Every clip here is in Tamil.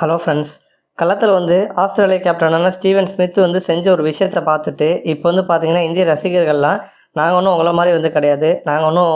ஹலோ ஃப்ரெண்ட்ஸ் களத்தில் வந்து ஆஸ்திரேலியா கேப்டனான ஸ்டீவன் ஸ்மித் வந்து செஞ்ச ஒரு விஷயத்தை பார்த்துட்டு இப்போ வந்து பார்த்தீங்கன்னா இந்திய ரசிகர்கள்லாம் நாங்கள் ஒன்றும் உங்களை மாதிரி வந்து கிடையாது. நாங்கள் ஒன்றும்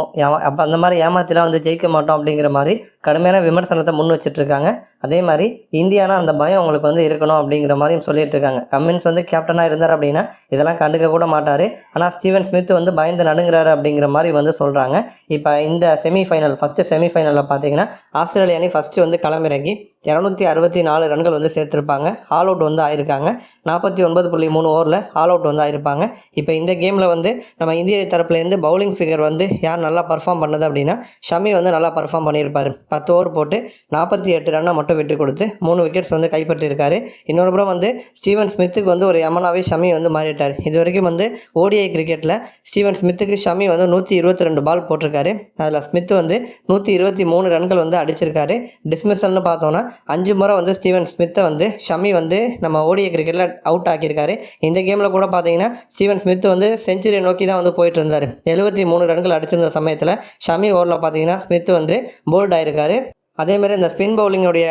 அப்போ அந்த மாதிரி ஏமாத்திலாம் வந்து ஜெயிக்க மாட்டோம் அப்படிங்கிற மாதிரி கடுமையான விமர்சனத்தை முன் வச்சுட்ருக்காங்க. அதே மாதிரி இந்தியானா அந்த பயம் உங்களுக்கு வந்து இருக்கணும் அப்படிங்கிற மாதிரியும் சொல்லிட்டு இருக்காங்க கம்மின்ஸ் வந்து கேப்டனாக இருந்தார் அப்படின்னா இதெல்லாம் கண்டுக்க கூட மாட்டார். ஆனால் ஸ்டீவன் ஸ்மித் வந்து பயந்து நடுங்கிறாரு அப்படிங்கிற மாதிரி வந்து சொல்கிறாங்க இப்போ இந்த செமிஃபைனல் ஃபஸ்ட்டு செமிஃபைனலில் பார்த்தீங்கன்னா ஆஸ்திரேலியா அணி ஃபஸ்ட்டு வந்து களமிறங்கி இரநூத்தி அறுபத்தி நாலு ரன்கள் வந்து சேர்த்துருப்பாங்க. ஆல் அவுட் வந்து ஆயிருக்காங்க. நாற்பத்தி ஒன்பது புள்ளி மூணு ஓவரில் ஆல் அவுட் வந்து ஆயிருப்பாங்க. இப்போ இந்த கேமில் வந்து நம்ம இந்திய தரப்புலேருந்து பவுலிங் ஃபிகர் வந்து யார் நல்லா பர்ஃபார்ம் பண்ணது அப்படின்னா ஷமி வந்து நல்லா பர்ஃபார்ம் பண்ணியிருப்பார். பத்து ஓவர் போட்டு நாற்பத்தி எட்டு ரன்னை மட்டும் விட்டு கொடுத்து மூணு விக்கெட்ஸ் வந்து கைப்பற்றியிருக்காரு. இன்னொரு புறம் வந்து ஸ்டீவன் ஸ்மித்துக்கு வந்து ஒரு எமனாவே ஷமி வந்து மாறிட்டார். இது வரைக்கும் வந்து ஓடிஐ கிரிக்கெட்டில் ஸ்டீவன் ஸ்மித்துக்கு ஷமி வந்து நூற்றி இருபத்தி ரெண்டு பால் போட்டிருக்காரு. அதில் ஸ்மித் வந்து நூற்றி இருபத்தி மூணு ரன்கள் வந்து அடிச்சிருக்காரு. டிஸ்மிஸல்னு பார்த்தோன்னா அஞ்சு முறை வந்து ஸ்டீவன் ஸ்மித்தை வந்து ஷமி வந்து நம்ம ஓடிய கிரிக்கெட்டில் அவுட் ஆக்கியிருக்காரு. இந்த கேமில் கூட பார்த்தீங்கன்னா ஸ்டீவன் ஸ்மித் வந்து செஞ்சுரியை நோக்கி தான் வந்து போயிட்டு இருந்தார் எழுபத்தி மூணு ரன்கள் அடிச்சிருந்த சமயத்தில் ஷமி ஓவரில் பார்த்தீங்கன்னா ஸ்மித் வந்து போல்ட் ஆயிருக்காரு. அதேமாதிரி இந்த ஸ்பின் பவுலிங்குடைய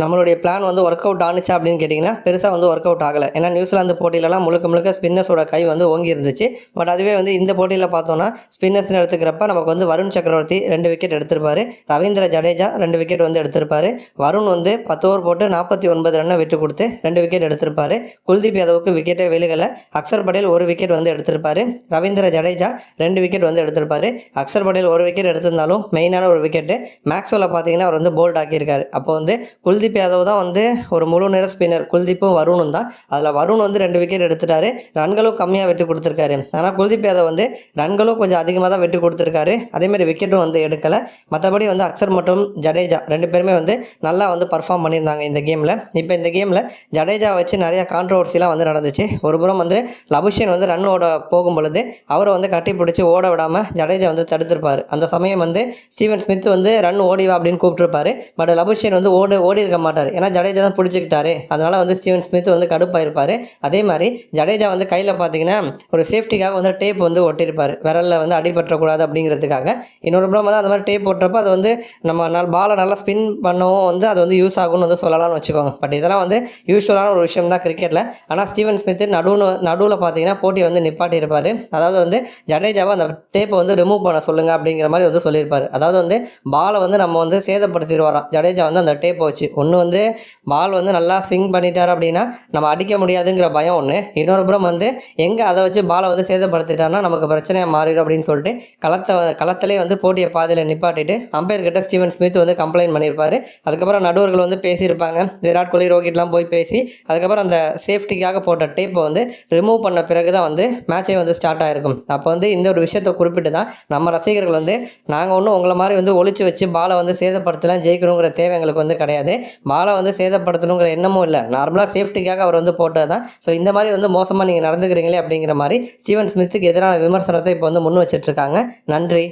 நம்மளுடைய பிளான் வந்து ஒர்க் அவுட் ஆணுச்சா அப்படின்னு கேட்டிங்கன்னா பெருசாக வந்து ஒர்க் அவுட் ஆகலை. ஏன்னா நியூசிலாந்து போட்டியிலலாம் முழுக்க முழுக்க ஸ்பின்னர்ஸோட கை வந்து ஓங்கி இருந்துச்சு. பட் அதுவே வந்து இந்த போட்டியில் பார்த்தோன்னா ஸ்பின்னர்ஸ்னு எடுத்துக்கிறப்ப நமக்கு வந்து வருண் சக்கரவர்த்தி ரெண்டு விக்கெட் எடுத்திருப்பார். ரவீந்திர ஜடேஜா ரெண்டு விக்கெட் வந்து எடுத்திருப்பார். வருண் வந்து பத்து ஓவர் போட்டு நாற்பத்தி ஒன்பது ரன்னை விட்டு கொடுத்து ரெண்டு விக்கெட் எடுத்திருப்பார். குல்தீப் யாதவுக்கு விக்கெட்டே விழுகலை. அக்சர் படேல் ஒரு விக்கெட் வந்து எடுத்திருப்பார். ரவீந்திர ஜடேஜா ரெண்டு விக்கெட் வந்து எடுத்திருப்பார். அக்சர் படேல் ஒரு விக்கெட் எடுத்திருந்தாலும் மெயினான ஒரு விக்கெட்டு மேக்ஸ்வெல்ல பார்த்தீங்கன்னா வந்து போல்ட் ஆக்கியிருக்காரு. அப்போ வந்து குல்தீப் யாதவ் தான் வந்து ஒரு முழு நேர ஸ்பின்னர் குல்தீப்பும் வருணும் தான் அதில் வருண் வந்து ரெண்டு விக்கெட் எடுத்துட்டாரு. ரன்களும் கம்மியாக வெட்டி கொடுத்துருக்காரு. ஆனால் குல்தீப் யாதவ் வந்து ரன்களும் கொஞ்சம் அதிகமாக தான் வெட்டி கொடுத்துருக்காரு. அதேமாதிரி விக்கெட்டும் வந்து எடுக்கலை. மற்றபடி வந்து அக்சர் மற்றும் ஜடேஜா ரெண்டு பேருமே வந்து நல்லா வந்து பர்ஃபார்ம் பண்ணியிருந்தாங்க இந்த கேமில் இப்போ இந்த கேமில் ஜடேஜா வச்சு நிறைய கான்ட்ரவர்சிலாம் வந்து நடந்துச்சு. ஒரு புறம் வந்து லபுஷன் வந்து ரன் ஓட போகும் பொழுது அவரை வந்து கட்டி பிடிச்சி ஓட விடாமல் ஜடேஜா வந்து தடுத்திருப்பார். அந்த சமயம் வந்து ஸ்டீவன் ஸ்மித் வந்து ரன் ஓடிவா அப்படின்னு கூப்பிட்டு போட்டிருப்பாரு பட் லபுஷன் வந்து ஓடி ஓடி இருக்க மாட்டார். ஏன்னா ஜடேஜா தான் பிடிச்சிக்கிட்டாரு. அதனால் வந்து ஸ்டீவன் ஸ்மித் வந்து கடுப்பாயிருப்பார். அதே மாதிரி ஜடேஜா வந்து கையில் பார்த்தீங்கன்னா ஒரு சேஃப்டிக்காக வந்து டேப் வந்து ஒட்டியிருப்பார் விரலில் வந்து அடிபற்றக்கூடாது அப்படிங்கிறதுக்காக. இன்னொரு புறம் வந்து அந்த மாதிரி டேப் போட்டுறப்போ அது வந்து நம்ம நாள் பாலை நல்லா ஸ்பின் பண்ணவும் வந்து அது வந்து யூஸ் ஆகும்னு வந்து சொல்லலாம்னு வச்சுக்கோங்க. பட் இதெல்லாம் வந்து யூஸ்வலான ஒரு விஷயம் தான் கிரிக்கெட்டில் ஆனால் ஸ்டீவன் ஸ்மித் நடுவு நடுவில் பார்த்தீங்கன்னா போட்டியை வந்து நிப்பாட்டியிருப்பார். அதாவது வந்து ஜடேஜாவை அந்த டேப்பை வந்து ரிமூவ் பண்ண சொல்லுங்கள் அப்படிங்கிற மாதிரி வந்து சொல்லியிருப்பார். அதாவது வந்து பாலை வந்து நம்ம வந்து சேதப்படுத்திடுவாராம் ஜடேஜா வந்து அந்த டேப்பை வச்சு ஒன்று வந்து பால் வந்து நல்லா ஸ்விங் பண்ணிட்டார் அப்படின்னா நம்ம அடிக்க முடியாதுங்கிற பயம் ஒன்று இன்னொரு புறம் வந்து எங்கே அதை வச்சு பாலை வந்து சேதப்படுத்திட்டாருன்னா நமக்கு பிரச்சனையாக மாறிடும் அப்படின்னு சொல்லிட்டு களத்தை களத்திலே வந்து போட்டியை பாதையில் நிப்பாட்டிட்டு அம்பையர் கிட்ட ஸ்டீவன் ஸ்மித் வந்து கம்ப்ளைண்ட் பண்ணியிருப்பார். அதுக்கப்புறம் நடுவர்கள் வந்து பேசியிருப்பாங்க. விராட் கோலி ரோஹித்லாம் போய் பேசி அதுக்கப்புறம் அந்த சேஃப்டிக்காக போட்ட டேப்பை வந்து ரிமூவ் பண்ண பிறகு தான் வந்து மேட்சே வந்து ஸ்டார்ட் ஆகிருக்கும் அப்போ வந்து இந்த ஒரு விஷயத்தை குறிப்பிட்டு தான் நம்ம ரசிகர்கள் வந்து நாங்கள் ஒன்றும் உங்களை மாதிரி வந்து ஒழிச்சு வச்சு பாலை வந்து சேதப்படுத்தலாம் ஜெயிக்கணுங்கிற தேவை எங்களுக்கு வந்து கிடையாது. மாலை வந்து சேதப்படுத்தணுங்கிற எண்ணமும் இல்லை. நார்மலாக சேஃப்டிக்காக அவர் வந்து போட்டது தான். ஸோ இந்த மாதிரி வந்து மோசமாக நீங்கள் நடந்துக்கிறீங்களே அப்படிங்கிற மாதிரி ஸ்டீவன் ஸ்மித்துக்கு எதிரான விமர்சனத்தை இப்போ வந்து முன் வச்சிட்ருக்காங்க. நன்றி.